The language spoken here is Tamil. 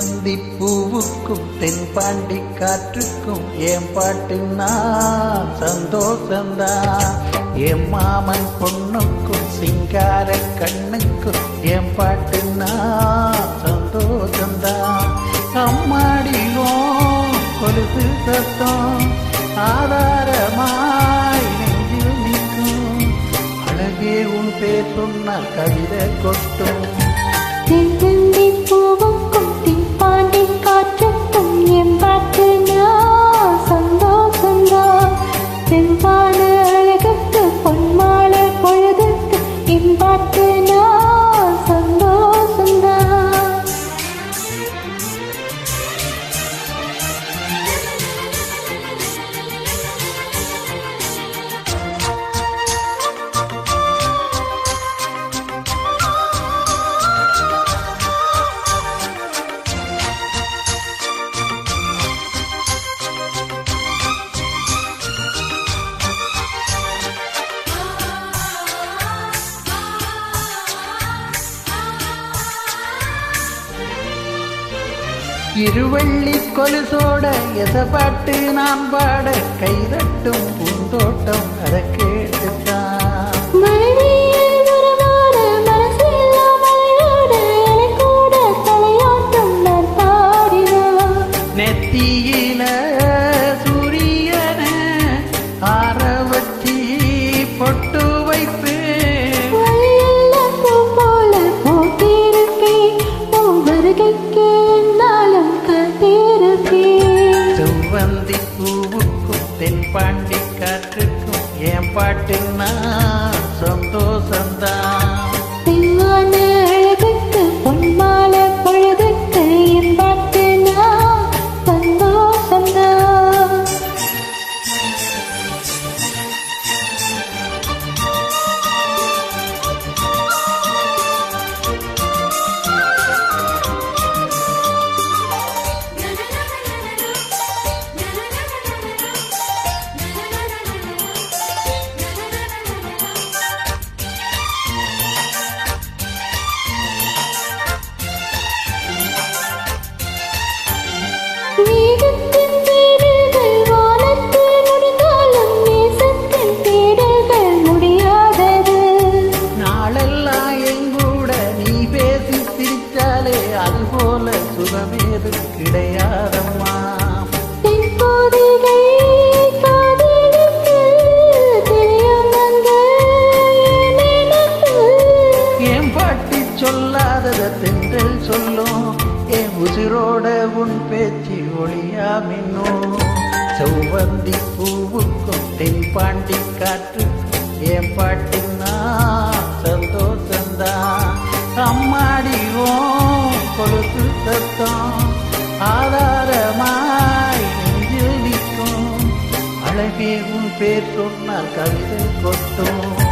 செவ்வந்தி பூவுக்கும் தென்பாண்டி காற்றுக்கும் என் பாட்டுன்னா சந்தோஷந்தான் என் மாமன் பொண்ணுக்கும் சிங்கார கண்ணுக்கும் என் பாட்டுன்னா சந்தோஷந்தான் அம்மாடியும் கொலுசு சத்தம் ஆதாரமாய் நெஞ்சில் நிற்கும். அழகே உன் பேர் சொன்ன கவிதை கொட்டும். பூவுக்கும் திப்பாண்டி இருவள்ளி கொலுசோட எசப்பாட்டு நான் பாட கைதட்டும் பூந்தோட்டம் அதற்கு சந்தோஷந்தான் சிரிச்சாலே அது போல சுகமேது கிடையாதம்மா. என் பாட்டி சொல்லாதத தென்றல் சொல்லும் என் உசிரோட உன் பேச்சு ஒளியா மின்னும் செவ்வந்தி பூவுக்கும் தென்பாண்டி காற்றுக்கும் என் பாட்டினா நெஞ்சில் நிற்கும் அழகே உன்